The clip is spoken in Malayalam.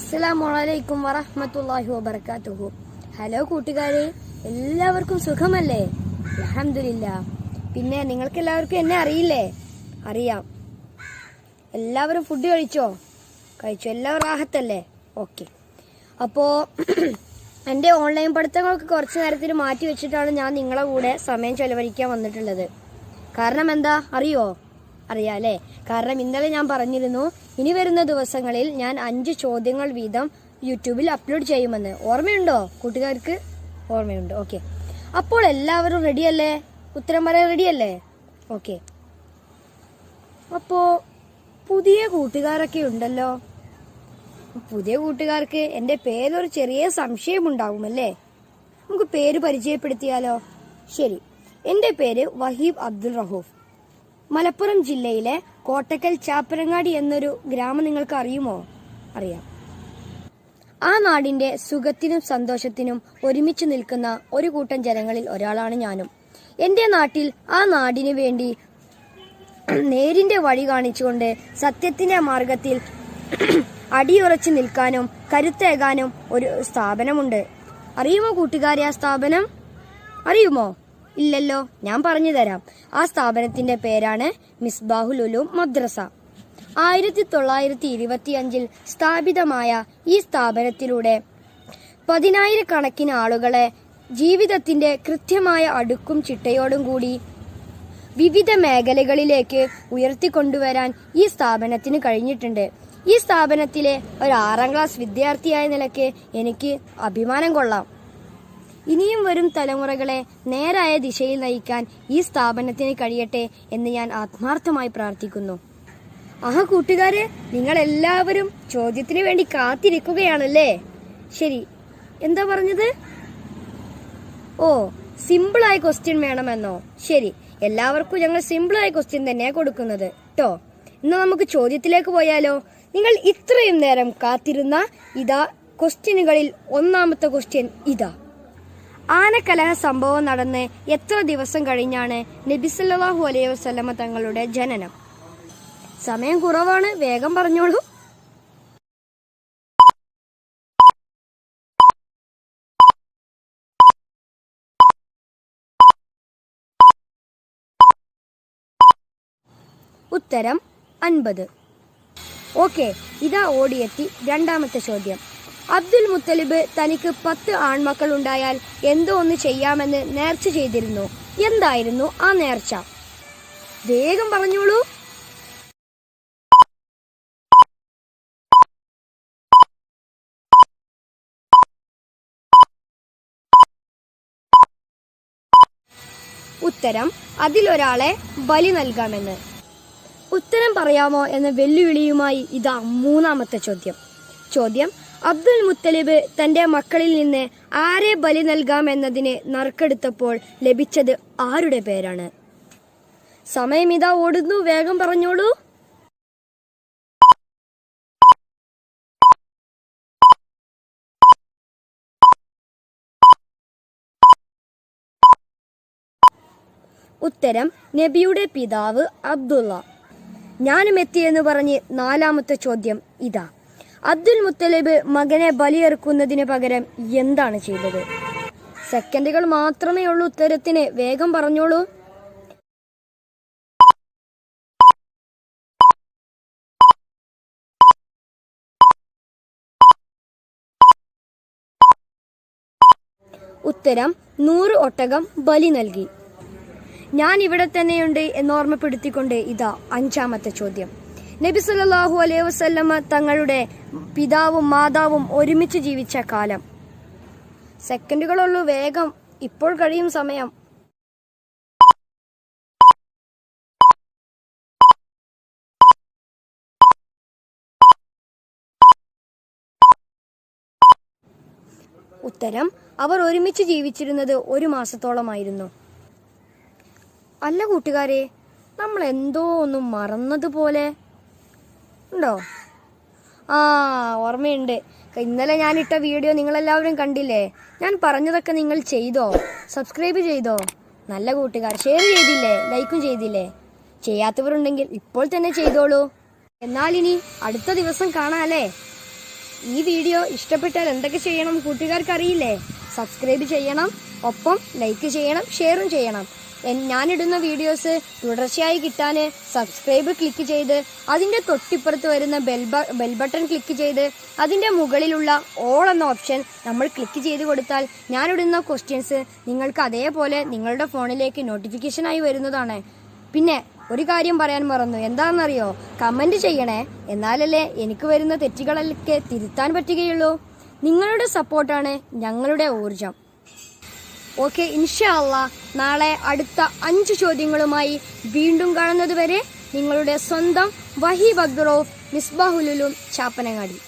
അസ്സലാമു അലൈക്കും വറഹ്മത്തുള്ളാഹി വബറകാതുഹു. ഹലോ കൂട്ടുകാരെ എല്ലാവർക്കും സുഖമല്ലേ? അലഹമില്ല പിന്നെ നിങ്ങൾക്ക് എല്ലാവർക്കും എന്നെ അറിയില്ലേ? അറിയാം. എല്ലാവരും ഫുഡ് കഴിച്ചോ? കഴിച്ചു. എല്ലാവരും ആഹത്തല്ലേ ഓക്കെ. അപ്പോൾ എന്റെ ഓൺലൈൻ പഠിത്തങ്ങൾക്ക് കുറച്ച് നേരത്തിന് മാറ്റി വെച്ചിട്ടാണ് ഞാൻ നിങ്ങളെ കൂടെ സമയം ചെലവഴിക്കാൻ വന്നിട്ടുള്ളത്. കാരണം എന്താ? അറിയോ? അറിയാം അല്ലേ കാരണം ഇന്നലെ ഞാൻ പറഞ്ഞിരുന്നു ഇനി വരുന്ന ദിവസങ്ങളിൽ ഞാൻ അഞ്ച് ചോദ്യങ്ങൾ വീതം യൂട്യൂബിൽ അപ്ലോഡ് ചെയ്യുമെന്ന്. ഓർമ്മയുണ്ടോ കൂട്ടുകാർക്ക്? ഓർമ്മയുണ്ട്. ഓക്കെ. അപ്പോൾ എല്ലാവരും റെഡിയല്ലേ ഉത്തരം പറയാൻ റെഡിയല്ലേ ഓക്കെ. അപ്പോ പുതിയ കൂട്ടുകാരൊക്കെ ഉണ്ടല്ലോ? പുതിയ കൂട്ടുകാർക്ക് എന്റെ പേരൊരു ചെറിയ സംശയം ഉണ്ടാകുമല്ലേ നമുക്ക് പേര് പരിചയപ്പെടുത്തിയാലോ? ശരി. എന്റെ പേര് വഹീബ് അബ്ദുൾ റഹൂഫ്. മലപ്പുറം ജില്ലയിലെ കോട്ടക്കൽ ചാപ്പരങ്ങാടി എന്നൊരു ഗ്രാമം നിങ്ങൾക്ക് അറിയുമോ? അറിയാം. ആ നാടിന്റെ സുഖത്തിനും സന്തോഷത്തിനും ഒരുമിച്ച് നിൽക്കുന്ന ഒരു കൂട്ടം ജനങ്ങളിൽ ഒരാളാണ് ഞാനും. എന്റെ നാട്ടിൽ ആ നാടിന് വേണ്ടി നേരിന്റെ വഴി കാണിച്ചുകൊണ്ട് സത്യത്തിന്റെ മാർഗത്തിൽ അടിയുറച്ചു നിൽക്കാനും കരുത്തേകാനും ഒരു സ്ഥാപനമുണ്ട്. അറിയുമോ കൂട്ടുകാരെ ആ സ്ഥാപനം? അറിയുമോ? ഇല്ലല്ലോ ഞാൻ പറഞ്ഞു തരാം. ആ സ്ഥാപനത്തിന്റെ പേരാണ് മിസ്ബാഹുൽ ഉലൂം മദ്രസ. ആയിരത്തി തൊള്ളായിരത്തി ഇരുപത്തി അഞ്ചിൽ സ്ഥാപിതമായ ഈ സ്ഥാപനത്തിലൂടെ പതിനായിരക്കണക്കിന് ആളുകളെ ജീവിതത്തിന്റെ കൃത്യമായ അടുക്കും ചിട്ടയോടും കൂടി വിവിധ മേഖലകളിലേക്ക് ഉയർത്തിക്കൊണ്ടുവരാൻ ഈ സ്ഥാപനത്തിന് കഴിഞ്ഞിട്ടുണ്ട്. ഈ സ്ഥാപനത്തിലെ ഒരു ആറാം ക്ലാസ് വിദ്യാർത്ഥിയായ നിലയ്ക്ക് എനിക്ക് അഭിമാനം കൊള്ളാം. ഇനിയും വരും തലമുറകളെ നേരായ ദിശയിൽ നയിക്കാൻ ഈ സ്ഥാപനത്തിന് കഴിയട്ടെ എന്ന് ഞാൻ ആത്മാർത്ഥമായി പ്രാർത്ഥിക്കുന്നു. ആഹ് കൂട്ടുകാരെ നിങ്ങൾ എല്ലാവരും ചോദ്യത്തിന് വേണ്ടി കാത്തിരിക്കുകയാണല്ലേ? ശരി എന്താ പറഞ്ഞത്? ഓ സിമ്പിളായ ക്വസ്റ്റ്യൻ വേണമെന്നോ? ശരി എല്ലാവർക്കും ഞങ്ങൾ സിമ്പിളായ ക്വസ്റ്റ്യൻ തന്നെയാണ് കൊടുക്കുന്നത്. കേട്ടോ ഇന്ന് നമുക്ക് ചോദ്യത്തിലേക്ക് പോയാലോ? നിങ്ങൾ ഇത്രയും നേരം കാത്തിരുന്ന ഇതാ ക്വസ്റ്റ്യനുകളിൽ ഒന്നാമത്തെ ക്വസ്റ്റ്യൻ ഇതാ. ആനക്കലഹ സംഭവം നടന്ന് എത്ര ദിവസം കഴിഞ്ഞാണ് നബിസല്ലാഹു അലൈഹി വസല്ലമ തങ്ങളുടെ ജനനം? സമയം കുറവാണ് വേഗം പറഞ്ഞോളൂ. ഉത്തരം അൻപത്. ഓക്കെ ഇതാ ഓടിയെത്തി രണ്ടാമത്തെ ചോദ്യം. അബ്ദുൽ മുത്തലിബ് തനിക്ക് പത്ത് ആൺമക്കൾ ഉണ്ടായാൽ എന്തോ ഒന്ന് ചെയ്യാമെന്ന് നേർച്ച ചെയ്തിരുന്നു. എന്തായിരുന്നു ആ നേർച്ച? വേഗം പറഞ്ഞോളൂ. ഉത്തരം അതിലൊരാളെ ബലി നൽകാമെന്ന്. ഉത്തരം പറയാമോ എന്ന വെല്ലുവിളിയുമായി ഇതാ മൂന്നാമത്തെ ചോദ്യം. ചോദ്യം അബ്ദുൽ മുത്തലിബ് തന്റെ മക്കളിൽ നിന്ന് ആരെ ബലി നൽകാമെന്നതിന് നറുക്കെടുത്തപ്പോൾ ലഭിച്ചത് ആരുടെ പേരാണ്? സമയം ഇതാ ഓടുന്നു വേഗം പറഞ്ഞോളൂ. ഉത്തരം നബിയുടെ പിതാവ് അബ്ദുള്ള. ഞാനും എത്തിയെന്ന് പറഞ്ഞ് നാലാമത്തെ ചോദ്യം ഇതാ. അബ്ദുൽ മുത്തലിബ് മകനെ ബലിയെറുക്കുന്നതിന് പകരം എന്താണ് ചെയ്തത്? സെക്കൻഡുകൾ മാത്രമേ ഉള്ളൂ ഉത്തരത്തിന്. വേഗം പറഞ്ഞോളൂ. ഉത്തരം നൂറ് ഒട്ടകം ബലി നൽകി. ഞാൻ ഇവിടെ തന്നെയുണ്ട് എന്ന് ഓർമ്മപ്പെടുത്തിക്കൊണ്ട് ഇതാ അഞ്ചാമത്തെ ചോദ്യം. നബി സല്ലല്ലാഹു അലൈഹി വസല്ലമ തങ്ങളുടെ പിതാവും മാതാവും ഒരുമിച്ച് ജീവിച്ച കാലം. സെക്കൻഡുകളുള്ളൂ വേഗം ഇപ്പോൾ കഴിയും സമയം. ഉത്തരം അവർ ഒരുമിച്ച് ജീവിച്ചിരുന്നത് ഒരു മാസത്തോളമായിരുന്നു. അല്ല കൂട്ടുകാരെ നമ്മൾ എന്തോ ഒന്നും മറന്നതുപോലെ ഉണ്ടോ? ആ ഓർമ്മയുണ്ട്. ഇന്നലെ ഞാൻ ഇട്ട വീഡിയോ നിങ്ങളെല്ലാവരും കണ്ടില്ലേ? ഞാൻ പറഞ്ഞതൊക്കെ നിങ്ങൾ ചെയ്തോ? സബ്സ്ക്രൈബ് ചെയ്തോ? നല്ല കൂട്ടുകാർ ഷെയർ ചെയ്തില്ലേ? ലൈക്കും ചെയ്തില്ലേ? ചെയ്യാത്തവരുണ്ടെങ്കിൽ ഇപ്പോൾ തന്നെ ചെയ്തോളൂ. എന്നാൽ ഇനി അടുത്ത ദിവസം കാണാല്ലേ ഈ വീഡിയോ ഇഷ്ടപ്പെട്ടാൽ എന്തൊക്കെ ചെയ്യണം കൂട്ടുകാർക്ക് അറിയില്ലേ സബ്സ്ക്രൈബ് ചെയ്യണം ഒപ്പം ലൈക്ക് ചെയ്യണം ഷെയറും ചെയ്യണം. ഞാനിടുന്ന വീഡിയോസ് തുടർച്ചയായി കിട്ടാൻ സബ്സ്ക്രൈബ് ക്ലിക്ക് ചെയ്ത് അതിന്റെ തൊട്ടിപ്പുറത്ത് വരുന്ന ബെൽ ബെൽ ബട്ടൺ ക്ലിക്ക് ചെയ്ത് അതിന്റെ മുകളിലുള്ള ഓൾ എന്ന ഓപ്ഷൻ നമ്മൾ ക്ലിക്ക് ചെയ്ത് കൊടുത്താൽ ഞാനിടുന്ന ക്വസ്റ്റ്യൻസ് നിങ്ങൾക്ക് അതേപോലെ നിങ്ങളുടെ ഫോണിലേക്ക് നോട്ടിഫിക്കേഷനായി വരുന്നതാണ്. പിന്നെ ഒരു കാര്യം പറയാൻ മറന്നു. എന്താണെന്നറിയോ? കമന്റ് ചെയ്യണേ. എന്നാലല്ലേ എനിക്ക് വരുന്ന തെറ്റുകളൊക്കെ തിരുത്താൻ പറ്റുകയുള്ളൂ. നിങ്ങളുടെ സപ്പോർട്ടാണ് ഞങ്ങളുടെ ഊർജം ഓക്കെ ഇൻഷല്ല നാളെ അടുത്ത അഞ്ച് ചോദ്യങ്ങളുമായി വീണ്ടും കാണുന്നതുവരെ നിങ്ങളുടെ സ്വന്തം വഹി അബ്ദുറോഫ് മിസ്ബാഹുലുലും ചാപ്പനങ്ങാടി.